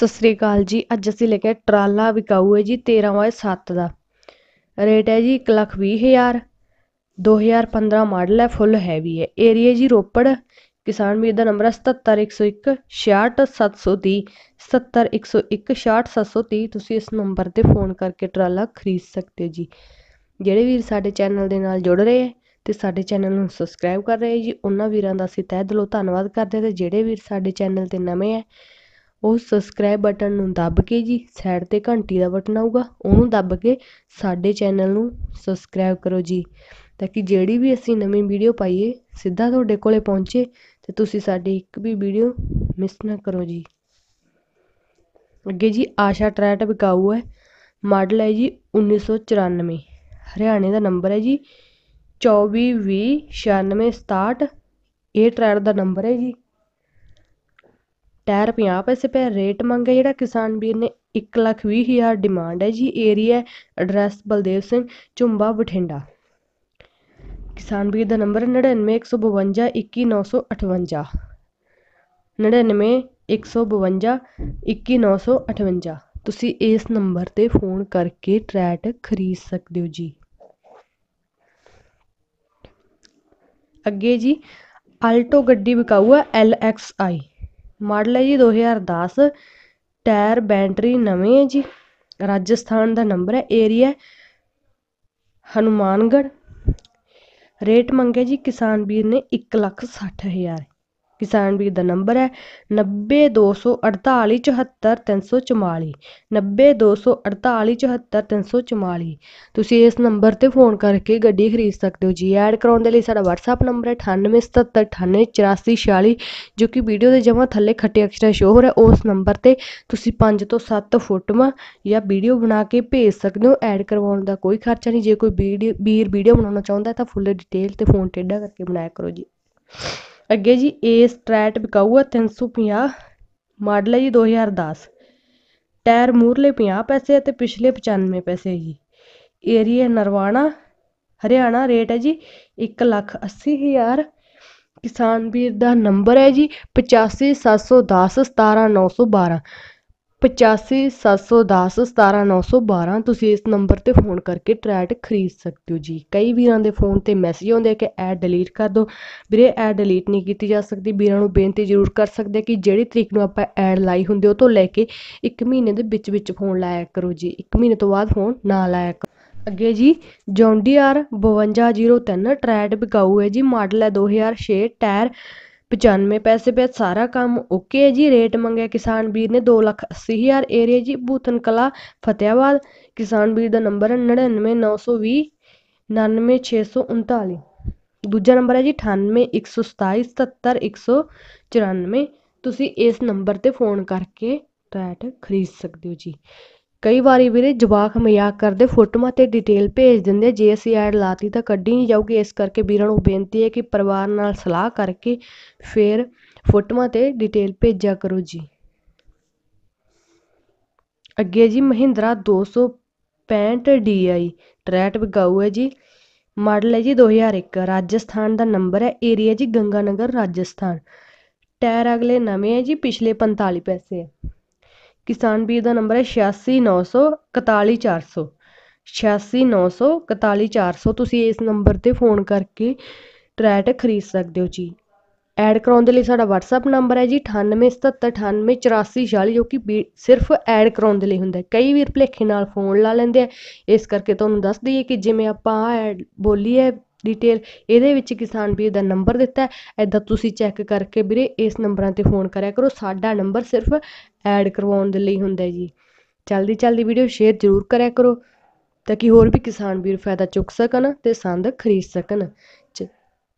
ਸਤਿ ਸ੍ਰੀ ਅਕਾਲ ਜੀ। ਅੱਜ ਅਸੀਂ ਲੈ ਕੇ ਟਰਾਲਾ ਵਿਕਾਊ ਹੈ ਜੀ 13 ਬਾਏ 7 ਦਾ। ਰੇਟ ਹੈ ਜੀ 1 ਲੱਖ ਵੀਹ ਹਜ਼ਾਰ। 2015 ਮਾਡਲ ਹੈ, ਫੁੱਲ ਹੈਵੀ ਹੈ। ਏਰੀਆ ਜੀ ਰੋਪੜ। ਕਿਸਾਨ ਵੀਰ ਦਾ ਨੰਬਰ ਹੈ 77101 66730 77101 66730 ਤੁਸੀਂ ਇਸ ਨੰਬਰ ਤੇ ਫੋਨ ਕਰਕੇ ਟਰਾਲਾ ਖਰੀਦ ਸਕਦੇ ਹੋ ਜੀ। ਜਿਹੜੇ ਵੀਰ ਸਾਡੇ ਚੈਨਲ ਦੇ ਨਾਲ ਜੁੜ ਰਹੇ ਹੈ ਤੇ ਸਾਡੇ ਚੈਨਲ ਨੂੰ ਸਬਸਕ੍ਰਾਈਬ ਕਰ ਰਹੇ ਜੀ, ਉਹਨਾਂ ਵੀਰਾਂ ਦਾ ਅਸੀਂ ਤਹਿ ਦਿਲੋਂ ਧੰਨਵਾਦ ਕਰਦੇ ਤੇ ਜਿਹੜੇ ਵੀਰ ਸਾਡੇ ਚੈਨਲ ਤੇ ਨਵੇਂ ਹੈ ਉਹ ਸਬਸਕ੍ਰਾਈਬ ਬਟਨ ਨੂੰ ਦੱਬ ਕੇ ਜੀ ਸਾਈਡ ਤੇ ਘੰਟੀ ਦਾ ਬਟਨ ਆਊਗਾ, ਉਹਨੂੰ ਦੱਬ ਕੇ ਸਾਡੇ ਚੈਨਲ ਨੂੰ ਸਬਸਕ੍ਰਾਈਬ ਕਰੋ ਜੀ। ਤਾਂ ਕਿ ਜਿਹੜੀ ਵੀ ਅਸੀਂ ਨਵੀਂ ਵੀਡੀਓ ਪਾਈਏ, ਸਿੱਧਾ ਤੁਹਾਡੇ ਕੋਲੇ ਪਹੁੰਚੇ, ਤੇ ਤੁਸੀਂ ਸਾਡੀ ਇੱਕ ਵੀ ਵੀਡੀਓ ਮਿਸ ਨਾ ਕਰੋ ਜੀ। ਅੱਗੇ ਜੀ, ਆਸ਼ਾ ਟਰੈਟ ਵਿਕਾਊ ਹੈ ਮਾਡਲ ਹੈ ਜੀ 1994 ਹਰਿਆਣੇ ਦਾ ਨੰਬਰ ਹੈ ਜੀ 24209667 ਇਹ ਟਰੈਟ ਦਾ ਨੰਬਰ ਹੈ ਜੀ। ਟਾਇਰ 50 ਪੈਸੇ ਪੈ ਰੇਟ ਮੰਗਿਆ, ਜਿਹੜਾ ਕਿਸਾਨ ਵੀਰ ਨੇ 1 ਲੱਖ ਵੀਹ ਹਜ਼ਾਰ ਡਿਮਾਂਡ ਹੈ ਜੀ ਏਰੀਆ ਐਡਰੈਸ ਬਲਦੇਵ ਸਿੰਘ, ਝੁੰਬਾ, ਬਠਿੰਡਾ। ਕਿਸਾਨ ਵੀਰ ਦਾ ਨੰਬਰ 9915 21958 99 152 21958 ਤੁਸੀਂ ਇਸ ਨੰਬਰ ਤੇ ਫੋਨ ਕਰਕੇ ਟਰੈਟ ਖਰੀਦ ਸਕਦੇ ਹੋ ਜੀ। ਅੱਗੇ ਜੀ, ਆਲਟੋ ਗੱਡੀ ਵਿਕਾਊ ਹੈ ਐਲ ਐਕਸ ਆਈ। ਮਾਡਲ ਹੈ ਜੀ 2010 ਟਾਇਰ, ਬੈਟਰੀ ਨਵੇਂ ਹੈ ਜੀ। ਰਾਜਸਥਾਨ ਦਾ ਨੰਬਰ ਹੈ, ਏਰੀਆ ਹਨੂਮਾਨਗੜ੍ਹ। ਰੇਟ ਮੰਗਿਆ ਜੀ ਕਿਸਾਨ ਵੀਰ ਨੇ 1 ਲੱਖ 60 ਹਜ਼ਾਰ। ਕਿਸਾਨ ਵੀਰ ਦਾ ਨੰਬਰ ਹੈ 9024874344 9024874344 ਤੁਸੀਂ ਇਸ ਨੰਬਰ ਤੇ ਫੋਨ ਕਰਕੇ ਗੱਡੀ ਖਰੀਦ ਸਕਦੇ ਹੋ ਜੀ। ਐਡ ਕਰਾਉਣ ਦੇ ਲਈ ਸਾਡਾ WhatsApp ਨੰਬਰ ਹੈ 9877988446 ਜੋ ਕਿ ਵੀਡੀਓ ਦੇ ਜਮਾ ਥੱਲੇ ਖੱਟੇ ਅਕਸ਼ਰਾਂ ਸ਼ੋ ਹੋ ਰਿਹਾ। ਉਸ ਨੰਬਰ ਤੇ ਤੁਸੀਂ 5 ਤੋਂ 7 ਫੋਟੋਆਂ ਜਾਂ ਵੀਡੀਓ ਬਣਾ ਕੇ ਭੇਜ ਸਕਦੇ ਹੋ। ਐਡ ਕਰਵਾਉਣ ਦਾ ਕੋਈ ਖਰਚਾ ਨਹੀਂ। ਜੇ ਕੋਈ ਵੀਡੀਓ ਵੀਰ ਵੀਡੀਓ ਬਣਾਉਣਾ ਚਾਹੁੰਦਾ ਤਾਂ ਫੁੱਲ ਡਿਟੇਲ ਤੇ ਫੋਨ ਟੇਢਾ ਕਰਕੇ ਬਣਾਇਆ ਕਰੋ ਜੀ। ਅੱਗੇ ਜੀ ਏਸ ਟਰੈਟ ਵਿਕਾਊ ਹੈ 350 ਮਾਡਲ ਹੈ ਜੀ 2010 ਟਾਇਰ ਮੂਰਲੇ 50 ਪੈਸੇ ਅਤੇ ਪਿਛਲੇ 95 ਪੈਸੇ ਜੀ। ਏਰੀਆ ਨਰਵਾਣਾ, ਹਰਿਆਣਾ, ਰੇਟ ਹੈ ਜੀ 1 ਲੱਖ 80 ਹਜ਼ਾਰ। ਕਿਸਾਨ ਵੀਰ ਦਾ ਨੰਬਰ ਹੈ ਜੀ 857101 17912 857101 17912 ਤੁਸੀਂ ਇਸ ਨੰਬਰ ਤੇ ਫੋਨ ਕਰਕੇ ਟਰੈਟ ਖਰੀਦ ਸਕਦੇ ਹੋ ਜੀ। ਕਈ ਵੀਰਾਂ ਦੇ ਫੋਨ ਤੇ ਮੈਸੇਜ ਆਉਂਦੇ ਆ ਕਿ ਐਡ ਡਿਲੀਟ ਕਰ ਦਿਓ। ਵੀਰੇ, ਐਡ ਡਿਲੀਟ ਨਹੀਂ ਕੀਤੀ ਜਾ ਸਕਦੀ। ਵੀਰਾਂ ਨੂੰ ਬੇਨਤੀ ਜ਼ਰੂਰ ਕਰ ਸਕਦੇ ਕਿ ਜਿਹੜੀ ਤਰੀਕ ਨੂੰ ਆਪਾਂ ਐਡ ਲਾਈ ਹੁੰਦੀ ਉਹ ਤੋਂ ਲੈ ਕੇ 1 ਮਹੀਨੇ ਦੇ ਵਿੱਚ ਵਿੱਚ ਫੋਨ ਲਾਇਆ ਕਰੋ ਜੀ। 1 ਮਹੀਨੇ ਤੋਂ ਬਾਅਦ ਫੋਨ ਨਾ ਲਾਇਆ ਕਰੋ। ਅੱਗੇ ਜੀ, ਜੌਂਡੀਆਰ 5203 ਟਰੈਟ ਵਿਕਾਊ ਹੈ ਜੀ। ਮਾਡਲ ਹੈ 2006 ਟਾਇਰ 95 ਪੈਸੇ ਪੇ ਸਾਰਾ ਕੰਮ ਓਕੇ ਹੈ ਜੀ ਰੇਟ ਮੰਗਿਆ ਕਿਸਾਨ ਵੀਰ ਨੇ 2 ਲੱਖ 80 ਹਜ਼ਾਰ ਏਰੀਆ ਜੀ ਭੂਤਨ ਕਲਾ ਫਤਿਆਬਾਦ ਕਿਸਾਨ ਵੀਰ ਦਾ ਨੰਬਰ ਹੈ 99920 99639 ਦੂਜਾ ਨੰਬਰ ਹੈ ਜੀ 9812777194 ਤੁਸੀਂ ਇਸ ਨੰਬਰ ਤੇ ਫੋਨ ਕਰਕੇ ਟਰੈਟ ਖਰੀਦ ਸਕਦੇ ਹੋ ਜੀ ਕਈ ਵਾਰੀ ਵੀਰੇ ਜਵਾਕ ਮਜ਼ਾਕ ਕਰਦੇ, ਫੋਟੋਆਂ ਤੇ ਡਿਟੇਲ ਭੇਜ ਦਿੰਦੇ, ਜੇ ਅਸੀਂ ਐਡ ਲਾਤੀ ਤਾਂ ਕੱਢੀ ਨਹੀਂ ਜਾਊਗੀ। ਇਸ ਕਰਕੇ ਵੀਰਾਂ ਨੂੰ ਬੇਨਤੀ ਹੈ ਕਿ ਪਰਿਵਾਰ ਨਾਲ ਸਲਾਹ ਕਰਕੇ ਫਿਰ ਫੋਟੋਆਂ ਤੇ ਡਿਟੇਲ ਭੇਜਿਆ ਕਰੋ ਜੀ। ਅੱਗੇ ਜੀ ਮਹਿੰਦਰਾ 265 DI ਟਰੈਟ ਵਿਗਾਊ ਹੈ ਜੀ। ਮਾਡਲ ਹੈ ਜੀ 2001 ਰਾਜਸਥਾਨ ਦਾ ਨੰਬਰ ਹੈ, ਏਰੀਆ ਜੀ ਗੰਗਾਨਗਰ, ਰਾਜਸਥਾਨ। ਟਾਇਰ ਅਗਲੇ ਨਵੇਂ ਹੈ ਜੀ, ਪਿਛਲੇ 45 ਪੈਸੇ ਹੈ। ਕਿਸਾਨ ਵੀਰ ਦਾ ਨੰਬਰ ਹੈ ਛਿਆਸੀ ਨੌ ਸੌ ਇਕਤਾਲੀ ਚਾਰ ਸੌ। ਛਿਆਸੀ ਨੌ ਸੌ ਇਕਤਾਲੀ ਚਾਰ ਸੌ ਤੁਸੀਂ ਇਸ ਨੰਬਰ ਤੇ ਫੋਨ ਕਰਕੇ ਟਰੈਟ ਖਰੀਦ ਸਕਦੇ ਹੋ ਜੀ। ਐਡ ਕਰਾਉਣ ਦੇ ਲਈ ਸਾਡਾ WhatsApp ਨੰਬਰ ਹੈ ਜੀ 9877988446 ਜੋ ਕਿ ਸਿਰਫ ਐਡ ਕਰਾਉਣ ਦੇ ਲਈ ਹੁੰਦਾ ਕਈ ਵੀਰ ਭਲੇਖੇ ਨਾਲ ਫੋਨ ਲਾ ਲੈਂਦੇ ਆ। ਇਸ ਕਰਕੇ ਤੁਹਾਨੂੰ ਦੱਸ ਦਈਏ ਕਿ ਜਿਵੇਂ ਆਪਾਂ ਐਡ ਬੋਲੀ ਹੈ ਡਿਟੇਲ ਇਹਦੇ ਵਿੱਚ ਕਿਸਾਨ ਵੀਰ ਦਾ ਨੰਬਰ ਦਿੱਤਾ ਹੈ। ਐਦਾਂ ਤੁਸੀਂ ਚੈੱਕ ਕਰਕੇ ਵੀਰੇ ਇਸ ਨੰਬਰਾਂ ਤੇ ਫੋਨ ਕਰਿਆ ਕਰੋ। ਸਾਡਾ ਨੰਬਰ ਸਿਰਫ ਐਡ ਕਰਵਾਉਣ ਦੇ ਲਈ ਹੁੰਦਾ ਜੀ। ਜਲਦੀ ਜਲਦੀ ਵੀਡੀਓ ਸ਼ੇਅਰ ਜ਼ਰੂਰ ਕਰਿਆ ਕਰੋ ਤਾਂ ਕਿ ਹੋਰ ਵੀ ਕਿਸਾਨ ਵੀਰ ਫਾਇਦਾ ਚੁੱਕ ਸਕਣ ਤੇ ਸੰਦ ਖਰੀਦ ਸਕਣ।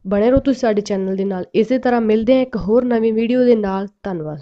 ਬਣੇ ਰਹੋ ਤੁਸੀਂ ਸਾਡੇ ਚੈਨਲ ਦੇ ਨਾਲ। ਇਸੇ ਤਰ੍ਹਾਂ ਮਿਲਦੇ ਹਾਂ ਇੱਕ ਹੋਰ ਨਵੀਂ ਵੀਡੀਓ ਦੇ ਨਾਲ। ਧੰਨਵਾਦ।